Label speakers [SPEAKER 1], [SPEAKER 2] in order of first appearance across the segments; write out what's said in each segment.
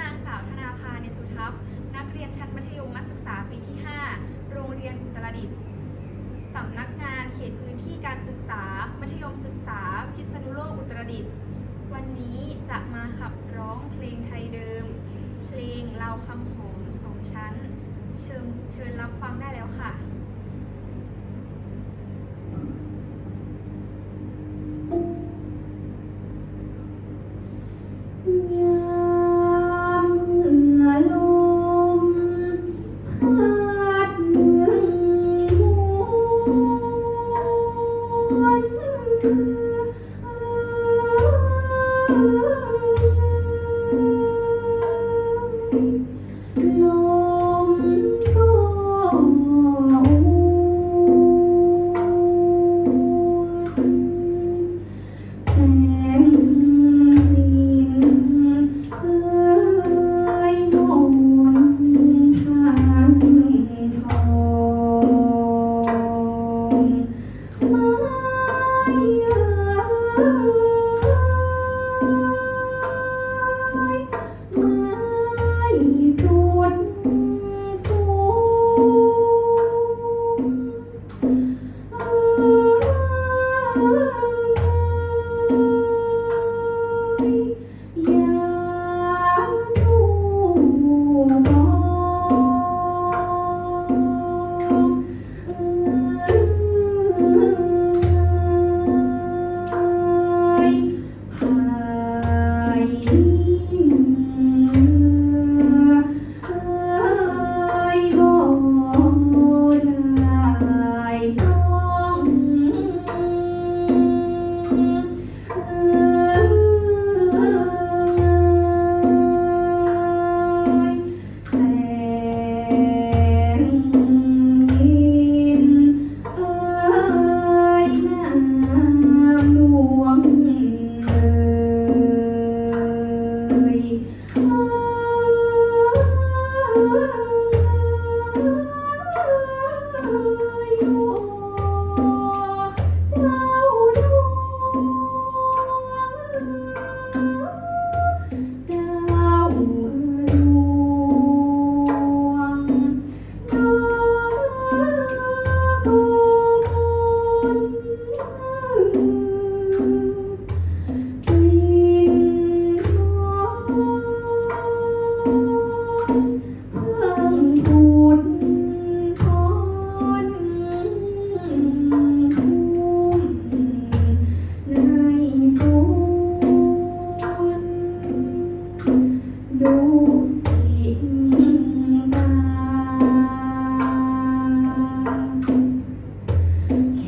[SPEAKER 1] นางสาวธนาภาเนสุทัพนักเรียนชั้นมัธยมศึกษาปีที่ 5 โรงเรียนอุตรดิตถ์สำนักงานเขตพื้นที่การศึกษา มัธยมศึกษา พิษณุโลกอุตรดิตถ์วันนี้จะมาขับร้องเพลงไทยเดิม เพลงเราคำหอมสองชั้น เชิญเชิญรับฟังได้แล้วค่ะ
[SPEAKER 2] ว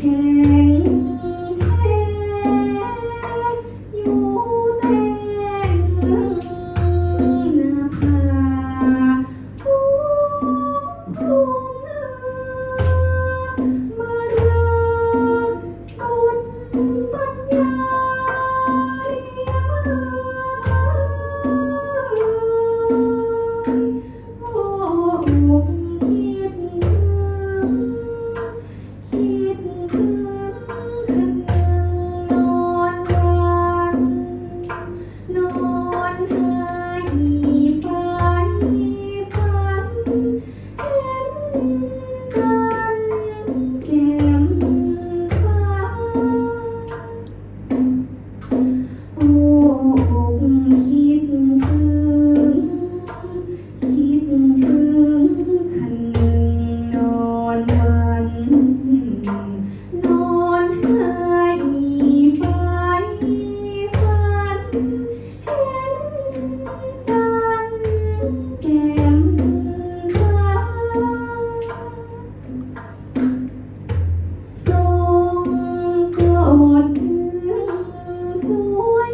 [SPEAKER 2] แอนให้ฝันฝันเห็นจันทร์แจ่มฟ้าส่งกอดงสวย